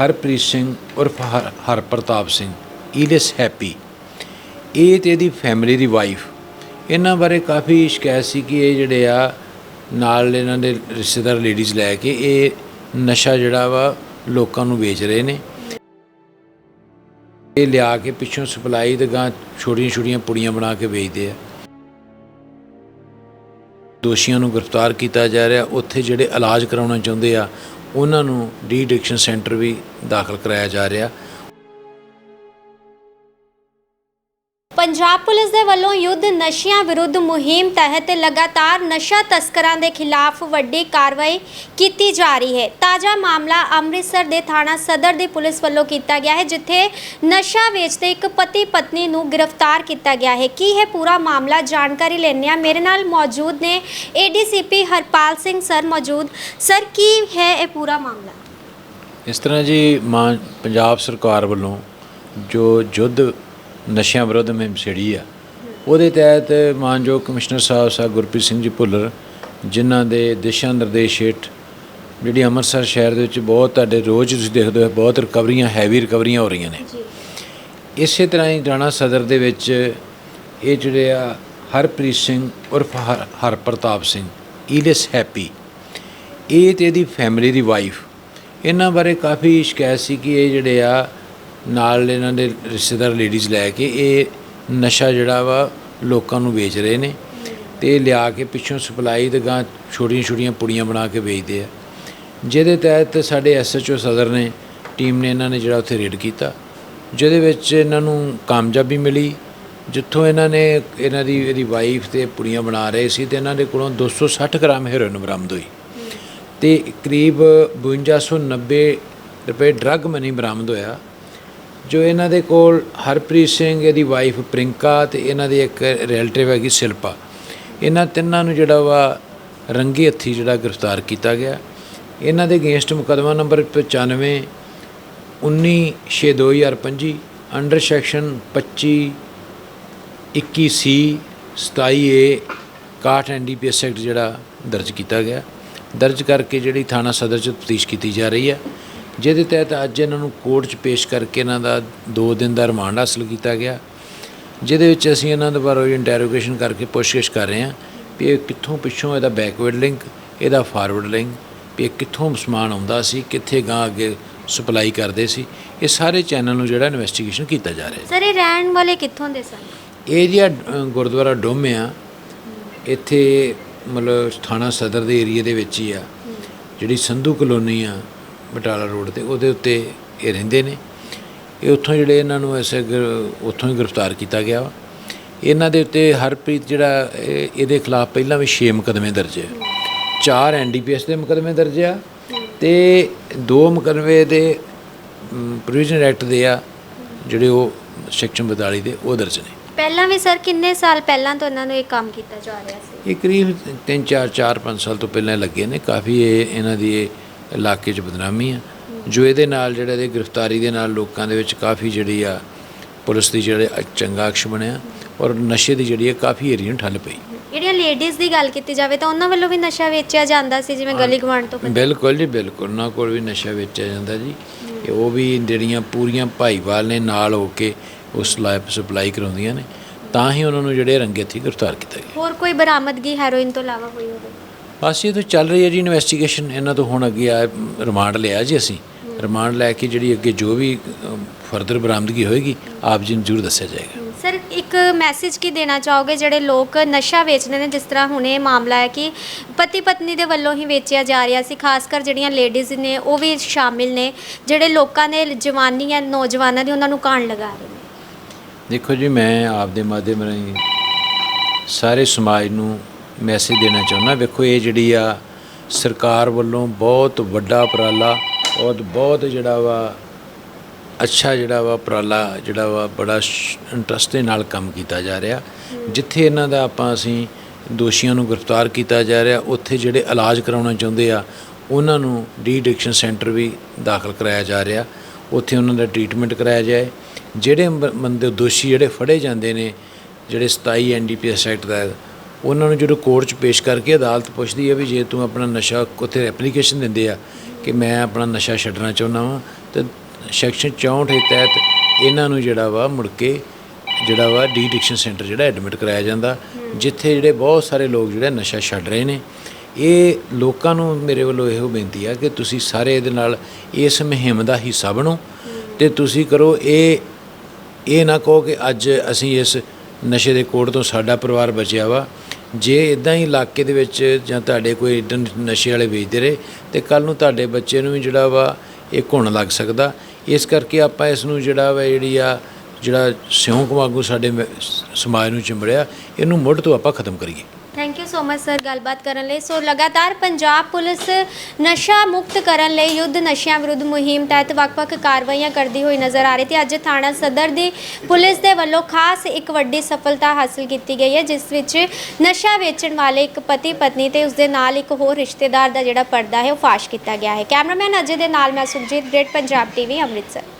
ਹਰਪ੍ਰੀਤ ਸਿੰਘ ਉਰਫ ਹਰ, Harpartap Singh alias Happy ਇਹ ਤੇ ਇਹਦੀ ਫੈਮਿਲੀ ਦੀ ਵਾਈਫ ਇਹਨਾਂ ਬਾਰੇ ਕਾਫੀ ਸ਼ਿਕਾਇਤ ਸੀ ਕਿ ਇਹ ਜਿਹੜੇ ਆ, ਨਾਲ ਇਹਨਾਂ ਦੇ ਰਿਸ਼ਤੇਦਾਰ ਲੇਡੀਜ਼ ਲੈ ਕੇ ਇਹ ਨਸ਼ਾ ਜਿਹੜਾ ਵਾ ਲੋਕਾਂ ਨੂੰ ਵੇਚ ਰਹੇ ਨੇ। ਇਹ ਲਿਆ ਕੇ ਪਿੱਛੋਂ ਸਪਲਾਈ ਤੇ ਗਾਂ ਛੋਟੀਆਂ ਛੋਟੀਆਂ ਪੁੜੀਆਂ ਬਣਾ ਕੇ ਵੇਚਦੇ ਆ। ਦੋਸ਼ੀਆਂ ਨੂੰ ਗ੍ਰਿਫਤਾਰ ਕੀਤਾ ਜਾ ਰਿਹਾ। ਉੱਥੇ ਜਿਹੜੇ ਇਲਾਜ ਕਰਾਉਣਾ ਚਾਹੁੰਦੇ ਆ ਉਹਨਾਂ ਨੂੰ ਡੀ ਐਡਿਕਸ਼ਨ ਸੈਂਟਰ ਵੀ ਦਾਖਲ ਕਰਾਇਆ ਜਾ ਰਿਹਾ। ਪੰਜਾਬ ਪੁਲਿਸ ਦੇ ਵੱਲੋਂ ਯੁੱਧ ਨਸ਼ਿਆਂ ਵਿਰੁੱਧ ਮੁਹਿੰਮ ਤਹਿਤ ਲਗਾਤਾਰ ਨਸ਼ਾ ਤਸਕਰਾਂ ਦੇ ਖਿਲਾਫ ਵੱਡੀ ਕਾਰਵਾਈ ਕੀਤੀ ਜਾ ਰਹੀ ਹੈ। ਤਾਜ਼ਾ ਮਾਮਲਾ ਅੰਮ੍ਰਿਤਸਰ ਦੇ ਥਾਣਾ ਸਦਰ ਦੀ ਪੁਲਿਸ ਵੱਲੋਂ ਕੀਤਾ ਗਿਆ ਹੈ, ਜਿੱਥੇ ਨਸ਼ਾ ਵੇਚਦੇ ਇੱਕ ਪਤੀ ਪਤਨੀ ਨੂੰ ਗ੍ਰਿਫਤਾਰ ਕੀਤਾ ਗਿਆ ਹੈ। ਕੀ ਹੈ ਪੂਰਾ ਮਾਮਲਾ? ਜਾਣਕਾਰੀ ਲੈਣੇ ਆ ਮੇਰੇ ਨਾਲ ਮੌਜੂਦ ਨੇ ਏਡੀਸੀਪੀ ਹਰਪਾਲ ਸਿੰਘ ਸਰ ਮੌਜੂਦ। ਸਰ, ਕੀ ਹੈ ਇਹ ਪੂਰਾ ਮਾਮਲਾ? ਇਸ ਤਰ੍ਹਾਂ ਜੀ, ਮਾਂ, ਪੰਜਾਬ ਸਰਕਾਰ ਵੱਲੋਂ ਜੋ ਯੁੱਧ ਨਸ਼ਿਆਂ ਵਿਰੁੱਧ ਮੁਹਿੰਮ ਛੇੜੀ ਆ। ਉਹਦੇ ਤਹਿਤ ਮਾਨਯੋਗ ਕਮਿਸ਼ਨਰ ਸਾਹਿਬ ਸਾਹਿਬ ਗੁਰਪ੍ਰੀਤ ਸਿੰਘ ਜੀ ਭੁੱਲਰ ਜਿਨ੍ਹਾਂ ਦੇ ਦਿਸ਼ਾ ਨਿਰਦੇਸ਼ ਹੇਠ ਜਿਹੜੀ ਅੰਮ੍ਰਿਤਸਰ ਸ਼ਹਿਰ ਦੇ ਵਿੱਚ ਬਹੁਤ ਤੁਹਾਡੇ ਰੋਜ਼ ਤੁਸੀਂ ਦੇਖਦੇ ਹੋ ਬਹੁਤ ਰਿਕਵਰੀਆਂ ਹੈਵੀ ਰਿਕਵਰੀਆਂ ਹੋ ਰਹੀਆਂ ਨੇ। ਇਸੇ ਤਰ੍ਹਾਂ ਹੀ ਰਾਣਾ ਸਦਰ ਦੇ ਵਿੱਚ ਇਹ ਜਿਹੜੇ ਆ ਹਰਪ੍ਰੀਤ ਸਿੰਘ ਉਰਫ ਹਰ ਹਰਪ੍ਰਤਾਪ ਸਿੰਘ ਈਲਿਸ ਹੈਪੀ। ਇਹ ਤੇ ਇਹਦੀ ਫੈਮਿਲੀ ਦੀ ਵਾਈਫ ਇਹਨਾਂ ਬਾਰੇ ਕਾਫੀ ਸ਼ਿਕਾਇਤ ਸੀ ਕਿ ਇਹ ਜਿਹੜੇ ਆ ਨਾਲ ਇਹਨਾਂ ਦੇ ਰਿਸ਼ਤੇਦਾਰ ਲੇਡੀਜ਼ ਲੈ ਕੇ ਇਹ ਨਸ਼ਾ ਜਿਹੜਾ ਵਾ ਲੋਕਾਂ ਨੂੰ ਵੇਚ ਰਹੇ ਨੇ ਤੇ ਲਿਆ ਕੇ ਪਿੱਛੋਂ ਸਪਲਾਈ ਤੇ ਗਾਂ ਛੋਟੀਆਂ ਛੋਟੀਆਂ ਪੁੜੀਆਂ ਬਣਾ ਕੇ ਵੇਚਦੇ ਆ। ਜਿਹਦੇ ਤਹਿਤ ਸਾਡੇ ਐਸਐਚਓ ਸਦਰ ਨੇ ਟੀਮ ਨੇ ਇਹਨਾਂ ਨੇ ਜਿਹੜਾ ਉੱਥੇ ਰੇਡ ਕੀਤਾ। ਜਿਹਦੇ ਵਿੱਚ ਇਹਨਾਂ ਨੂੰ ਕਾਮਯਾਬੀ ਮਿਲੀ। ਜਿੱਥੋਂ ਇਹਨਾਂ ਨੇ ਇਹਨਾਂ ਦੀ, ਇਹਦੀ ਵਾਈਫ ਤੇ ਪੁੜੀਆਂ ਬਣਾ ਰਹੇ ਸੀ ਤੇ ਇਹਨਾਂ ਦੇ ਕੋਲੋਂ 260 ਗ੍ਰਾਮ ਹੈਰੋਇਨ ਬਰਾਮਦ ਹੋਈ। ਤੇ ਕਰੀਬ 5290 ਰੁਪਏ ਡਰੱਗ ਮਨੀ ਬਰਾਮਦ ਹੋਇਆ। ਜੋ ਇਹਨਾਂ ਦੇ ਕੋਲ ਹਰਪ੍ਰੀਤ ਸਿੰਘ, ਇਹਦੀ ਵਾਈਫ ਪ੍ਰਿੰਕਾ ਤੇ ਇਹਨਾਂ ਦੀ ਇੱਕ ਰਿਲੇਟਿਵ ਹੈਗੀ ਸ਼ਿਲਪਾ। ਇਹਨਾਂ ਤਿੰਨਾਂ ਨੂੰ ਜਿਹੜਾ ਵਾ ਰੰਗੇ ਹੱਥੀ ਜਿਹੜਾ ਗ੍ਰਿਫਤਾਰ ਕੀਤਾ ਗਿਆ। ਇਹਨਾਂ ਦੇ ਅਗੇਂਸਟ ਮੁਕਦਮਾ number 95 19 6 2025 under section 25 21 C 27 A 61 NDPS act ਜਿਹੜਾ ਦਰਜ ਕੀਤਾ ਗਿਆ। ਦਰਜ ਕਰਕੇ ਜਿਹੜੀ ਥਾਣਾ ਸਦਰ ਚ ਤਫਤੀਸ਼ ਕੀਤੀ ਜਾ ਰਹੀ ਹੈ। ਜਿਹਦੇ ਤਹਿਤ ਅੱਜ ਇਹਨਾਂ ਨੂੰ ਕੋਰਟ 'ਚ ਪੇਸ਼ ਕਰਕੇ ਇਹਨਾਂ ਦਾ 2 ਦਿਨ ਦਾ ਰਿਮਾਂਡ ਹਾਸਲ ਕੀਤਾ ਗਿਆ। ਜਿਹਦੇ ਵਿੱਚ ਅਸੀਂ ਇਹਨਾਂ ਦੇ ਬਾਰੇ ਇੰਟਰੋਗੇਸ਼ਨ ਕਰਕੇ ਪੁੱਛਗਿੱਛ ਕਰ ਰਹੇ ਹਾਂ ਵੀ ਇਹ ਕਿੱਥੋਂ ਪਿੱਛੋਂ ਇਹਦਾ ਬੈਕਵਰਡ ਲਿੰਕ ਇਹਦਾ ਫਾਰਵਰਡ ਲਿੰਕ ਵੀ ਇਹ ਕਿੱਥੋਂ ਸਮਾਨ ਆਉਂਦਾ ਸੀ ਕਿੱਥੇ ਗਾਂ ਅੱਗੇ ਸਪਲਾਈ ਕਰਦੇ ਸੀ। ਇਹ ਸਾਰੇ ਚੈਨਲ ਨੂੰ ਜਿਹੜਾ ਇਨਵੈਸਟੀਗੇਸ਼ਨ ਕੀਤਾ ਜਾ ਰਿਹਾ ਹੈ। ਸਰ ਇਹ ਰਹਿਣ ਵਾਲੇ ਕਿੱਥੋਂ ਦੇ ਸਨ? ਇਹ ਜਿਹੜਾ ਗੁਰਦੁਆਰਾ ਡੋਮੇ ਆ। ਇੱਥੇ ਮਤਲਬ ਥਾਣਾ ਸਦਰ ਦੇ ਏਰੀਆ ਦੇ ਵਿੱਚ ਹੀ ਆ। ਜਿਹੜੀ ਸੰਧੂ ਕਲੋਨੀ ਆ ਬਟਾਲਾ ਰੋਡ ਤੇ ਉਹਦੇ ਉੱਤੇ ਇਹ ਰਹਿੰਦੇ ਨੇ। ਇਹ ਉੱਥੋਂ ਜਿਹੜੇ ਇਹਨਾਂ ਨੂੰ ਐਸੇ ਉੱਥੋਂ ਹੀ ਗ੍ਰਿਫਤਾਰ ਕੀਤਾ ਗਿਆ ਵਾ। ਇਹਨਾਂ ਦੇ ਉੱਤੇ ਹਰਪ੍ਰੀਤ ਜਿਹੜਾ ਇਹ- ਇਹਦੇ ਖਿਲਾਫ ਪਹਿਲਾਂ ਵੀ 6 ਮੁਕਦਮੇ ਦਰਜ ਹੈ। ਚਾਰ ਐਨਡੀਪੀਐਸ ਦੇ ਮੁਕਦਮੇ ਦਰਜ ਆ ਤੇ ਦੋ ਮੁਕਦਮੇ ਦੇ ਪ੍ਰੋਵੀਜ਼ਨ ਐਕਟ ਦੇ ਆ ਜਿਹੜੇ ਉਹ ਸੈਕਸ਼ਨ 42 ਦੇ ਉਹ ਦਰਜ ਨੇ। ਪਹਿਲਾਂ ਵੀ ਸਰ ਕਿੰਨੇ ਸਾਲ ਪਹਿਲਾਂ ਤੋਂ ਇਹਨਾਂ ਨੂੰ ਇਹ ਕੰਮ ਕੀਤਾ ਜਾ ਰਿਹਾ ਸੀ? ਇਹ ਕਰੀਬ 3 4 4 5 ਸਾਲ ਤੋਂ ਪਹਿਲਾਂ ਲੱਗੇ ਨੇ। ਕਾਫੀ ਇਹ ਇਹਨਾਂ ਦੀ ਇਹ ਇਲਾਕੇ 'ਚ ਬਦਨਾਮੀ ਆ। ਜੋ ਇਹਦੇ ਨਾਲ ਜਿਹੜਾ ਇਹਦੇ ਗ੍ਰਿਫਤਾਰੀ ਦੇ ਨਾਲ ਲੋਕਾਂ ਦੇ ਵਿੱਚ ਕਾਫੀ ਜਿਹੜੀ ਆ ਪੁਲਿਸ ਦੀ ਜਿਹੜੇ ਚੰਗਾ ਅਕਸ਼ ਬਣਿਆ ਔਰ ਨਸ਼ੇ ਦੀ ਜਿਹੜੀ ਹੈ ਕਾਫੀ ਏਰੀਆ ਠੱਲ ਪਈ। ਜਿਹੜੀਆਂ ਲੇਡੀਜ਼ ਦੀ ਗੱਲ ਕੀਤੀ ਜਾਵੇ ਤਾਂ ਉਹਨਾਂ ਵੱਲੋਂ ਵੀ ਨਸ਼ਾ ਵੇਚਿਆ ਜਾਂਦਾ ਸੀ ਜਿਵੇਂ ਗਲੀ ਗਵਾਂਡ ਤੋਂ ਬਿਲਕੁਲ ਜੀ ਬਿਲਕੁਲ। ਉਹਨਾਂ ਕੋਲ ਵੀ ਨਸ਼ਾ ਵੇਚਿਆ ਜਾਂਦਾ ਜੀ। ਇਹ ਉਹ ਵੀ ਜਿਹੜੀਆਂ ਪੂਰੀਆਂ ਭਾਈਵਾਲ ਨੇ ਨਾਲ ਹੋ ਕੇ ਉਸ ਲਾਈਫ ਸਪਲਾਈ ਕਰਾਉਂਦੀਆਂ ਨੇ ਤਾਂ ਹੀ ਉਹਨਾਂ ਨੂੰ ਜਿਹੜੇ ਰੰਗੇ ਹੱਥੀਂ ਗ੍ਰਿਫਤਾਰ ਕੀਤਾ ਗਿਆ। ਹੋਰ ਕੋਈ ਬਰਾਮਦਗੀ ਹੈਰੋਇਨ ਤੋਂ ਇਲਾਵਾ ਹੋਈ ਹੋਵੇ? ਬਸ ਇਹ ਤਾਂ ਚੱਲ ਰਹੀ ਹੈ ਜੀ ਇਨਵੈਸਟੀਗੇਸ਼ਨ ਇਹਨਾਂ ਤੋਂ ਹੁਣ ਅੱਗੇ ਆ ਰਿਮਾਂਡ ਲਿਆ ਜੀ ਅਸੀਂ। ਰਿਮਾਂਡ ਲੈ ਕੇ ਜਿਹੜੀ ਅੱਗੇ ਜੋ ਵੀ ਫਰਦਰ ਬਰਾਮਦਗੀ ਹੋਏਗੀ ਆਪ ਜੀ ਨੂੰ ਜ਼ਰੂਰ ਦੱਸਿਆ ਜਾਏਗਾ। ਸਰ ਇੱਕ ਮੈਸੇਜ ਕੀ ਦੇਣਾ ਚਾਹੋਗੇ? ਜਿਹੜੇ ਲੋਕ ਨਸ਼ਾ ਵੇਚਦੇ ਨੇ ਜਿਸ ਤਰ੍ਹਾਂ ਹੁਣ ਇਹ ਮਾਮਲਾ ਹੈ ਕਿ ਪਤੀ ਪਤਨੀ ਦੇ ਵੱਲੋਂ ਹੀ ਵੇਚਿਆ ਜਾ ਰਿਹਾ ਸੀ ਖਾਸ ਕਰ ਜਿਹੜੀਆਂ ਲੇਡੀਜ਼ ਨੇ ਉਹ ਵੀ ਸ਼ਾਮਿਲ ਨੇ ਜਿਹੜੇ ਲੋਕਾਂ ਨੇ ਜਵਾਨੀ ਹੈ ਨੌਜਵਾਨਾਂ ਦੀ ਉਹਨਾਂ ਨੂੰ ਕਾਣ ਲਗਾ ਰਹੇ ਨੇ। ਦੇਖੋ ਜੀ ਮੈਂ ਆਪ ਦੇ ਮਾਧਿਅਮ ਰਾਹੀਂ ਸਾਰੇ ਸਮਾਜ ਨੂੰ ਮੈਸੇਜ ਦੇਣਾ ਚਾਹੁੰਦਾ। ਵੇਖੋ, ਇਹ ਜਿਹੜੀ ਆ ਸਰਕਾਰ ਵੱਲੋਂ ਬਹੁਤ ਵੱਡਾ ਉਪਰਾਲਾ ਔਰ ਬਹੁਤ ਜਿਹੜਾ ਵਾ, ਅੱਛਾ ਜਿਹੜਾ ਵਾ ਉਪਰਾਲਾ, ਜਿਹੜਾ ਵਾ ਬੜਾ ਇੰਟਰਸਟ ਦੇ ਨਾਲ ਕੰਮ ਕੀਤਾ ਜਾ ਰਿਹਾ। ਜਿੱਥੇ ਇਹਨਾਂ ਦਾ ਆਪਾਂ ਅਸੀਂ ਦੋਸ਼ੀਆਂ ਨੂੰ ਗ੍ਰਿਫਤਾਰ ਕੀਤਾ ਜਾ ਰਿਹਾ, ਉੱਥੇ ਜਿਹੜੇ ਇਲਾਜ ਕਰਾਉਣਾ ਚਾਹੁੰਦੇ ਆ, ਉਹਨਾਂ ਨੂੰ ਡੀ ਐਡਿਕਸ਼ਨ ਸੈਂਟਰ ਵੀ ਦਾਖਲ ਕਰਾਇਆ ਜਾ ਰਿਹਾ। ਉੱਥੇ ਉਹਨਾਂ ਦਾ ਟ੍ਰੀਟਮੈਂਟ ਕਰਾਇਆ ਜਾਏ। ਜਿਹੜੇ ਬੰਦੇ ਦੋਸ਼ੀ ਜਿਹੜੇ ਫੜੇ ਜਾਂਦੇ ਨੇ, ਜਿਹੜੇ 27 ਐਨਡੀਪੀਐਸ ਐਕਟ ਦਾ ਉਹਨਾਂ ਨੂੰ ਜਦੋਂ ਕੋਰਟ 'ਚ ਪੇਸ਼ ਕਰਕੇ ਅਦਾਲਤ ਪੁੱਛਦੀ ਹੈ ਵੀ ਜੇ ਤੂੰ ਆਪਣਾ ਨਸ਼ਾ ਉੱਥੇ ਐਪਲੀਕੇਸ਼ਨ ਦਿੰਦੇ ਆ ਕਿ ਮੈਂ ਆਪਣਾ ਨਸ਼ਾ ਛੱਡਣਾ ਚਾਹੁੰਦਾ ਵਾਂ, ਤੇ ਸੈਕਸ਼ਨ 64 ਦੇ ਤਹਿਤ ਇਹਨਾਂ ਨੂੰ ਜਿਹੜਾ ਵਾ ਮੁੜ ਕੇ ਜਿਹੜਾ ਵਾ ਡੀ ਐਡਿਕਸ਼ਨ ਸੈਂਟਰ ਜਿਹੜਾ ਐਡਮਿਟ ਕਰਾਇਆ ਜਾਂਦਾ, ਜਿੱਥੇ ਜਿਹੜੇ ਬਹੁਤ ਸਾਰੇ ਲੋਕ ਜਿਹੜਾ ਨਸ਼ਾ ਛੱਡ ਰਹੇ ਨੇ। ਇਹ ਲੋਕਾਂ ਨੂੰ ਮੇਰੇ ਵੱਲੋਂ ਇਹੋ ਬੇਨਤੀ ਆ ਕਿ ਤੁਸੀਂ ਸਾਰੇ ਇਹਦੇ ਨਾਲ ਇਸ ਮੁਹਿੰਮ ਦਾ ਹਿੱਸਾ ਬਣੋ ਤੇ ਤੁਸੀਂ ਕਰੋ, ਇਹ ਇਹ ਨਾ ਕਹੋ ਕਿ ਅੱਜ ਅਸੀਂ ਇਸ ਨਸ਼ੇ ਦੇ ਕੋੜ ਤੋਂ ਸਾਡਾ ਪਰਿਵਾਰ ਬਚਿਆ ਵਾ। ਜੇ ਇਦਾਂ ਹੀ ਇਲਾਕੇ ਦੇ ਵਿੱਚ ਜਾਂ ਤੁਹਾਡੇ ਕੋਈ ਏਦਾਂ ਨਸ਼ੇ ਵਾਲੇ ਵੇਚਦੇ ਰਹੇ, ਤੇ ਕੱਲ ਨੂੰ ਤੁਹਾਡੇ ਬੱਚੇ ਨੂੰ ਵੀ ਜਿਹੜਾ ਵਾ ਇਹ ਘੁਣ ਲੱਗ ਸਕਦਾ। ਇਸ ਕਰਕੇ ਆਪਾਂ ਇਸ ਨੂੰ ਜਿਹੜਾ ਵਾ ਜਿਹੜੀ ਆ, ਜਿਹੜਾ ਸਿਉਂਕ ਵਾਂਗੂ ਸਾਡੇ ਮ- ਸਮਾਜ ਨੂੰ ਚਿੰਬੜਿਆ, ਇਹਨੂੰ ਮੁੱਢ ਤੋਂ ਆਪਾਂ ਖਤਮ ਕਰੀਏ। ਸੋ ਮਚ ਸਰ ਗੱਲਬਾਤ ਕਰਨ ਲਈ। ਸੋ ਲਗਾਤਾਰ ਪੰਜਾਬ ਪੁਲਿਸ ਨਸ਼ਾ ਮੁਕਤ ਕਰਨ ਲਈ ਯੁੱਧ ਨਸ਼ਿਆਂ ਵਿਰੁੱਧ ਮੁਹਿੰਮ ਤਹਿਤ ਵੱਖ-ਵੱਖ ਕਾਰਵਾਈਆਂ ਕਰਦੀ ਹੋਈ ਨਜ਼ਰ ਆ ਰਹੀ ਤੇ ਅੱਜ ਥਾਣਾ ਸਦਰ ਦੀ ਪੁਲਿਸ ਦੇ ਵੱਲੋਂ ਖਾਸ ਇੱਕ ਵੱਡੀ ਸਫਲਤਾ ਹਾਸਲ ਕੀਤੀ ਗਈ ਹੈ, ਜਿਸ ਵਿੱਚ ਨਸ਼ਾ ਵੇਚਣ ਵਾਲੇ ਇੱਕ ਪਤੀ ਪਤਨੀ ਤੇ ਉਸਦੇ ਨਾਲ ਇੱਕ ਹੋਰ ਰਿਸ਼ਤੇਦਾਰ ਦਾ ਜਿਹੜਾ ਪਰਦਾ ਹੈ, ਉਹ ਫਾਸ਼ ਕੀਤਾ ਗਿਆ ਹੈ। ਕੈਮਰਾਮੈਨ ਅਜੇ ਦੇ ਨਾਲ ਮੈਂ ਸੁਖਜੀਤ ਗ੍ਰੇਟ, ਪੰਜਾਬ ਟੀਵੀ, ਅੰਮ੍ਰਿਤਸਰ।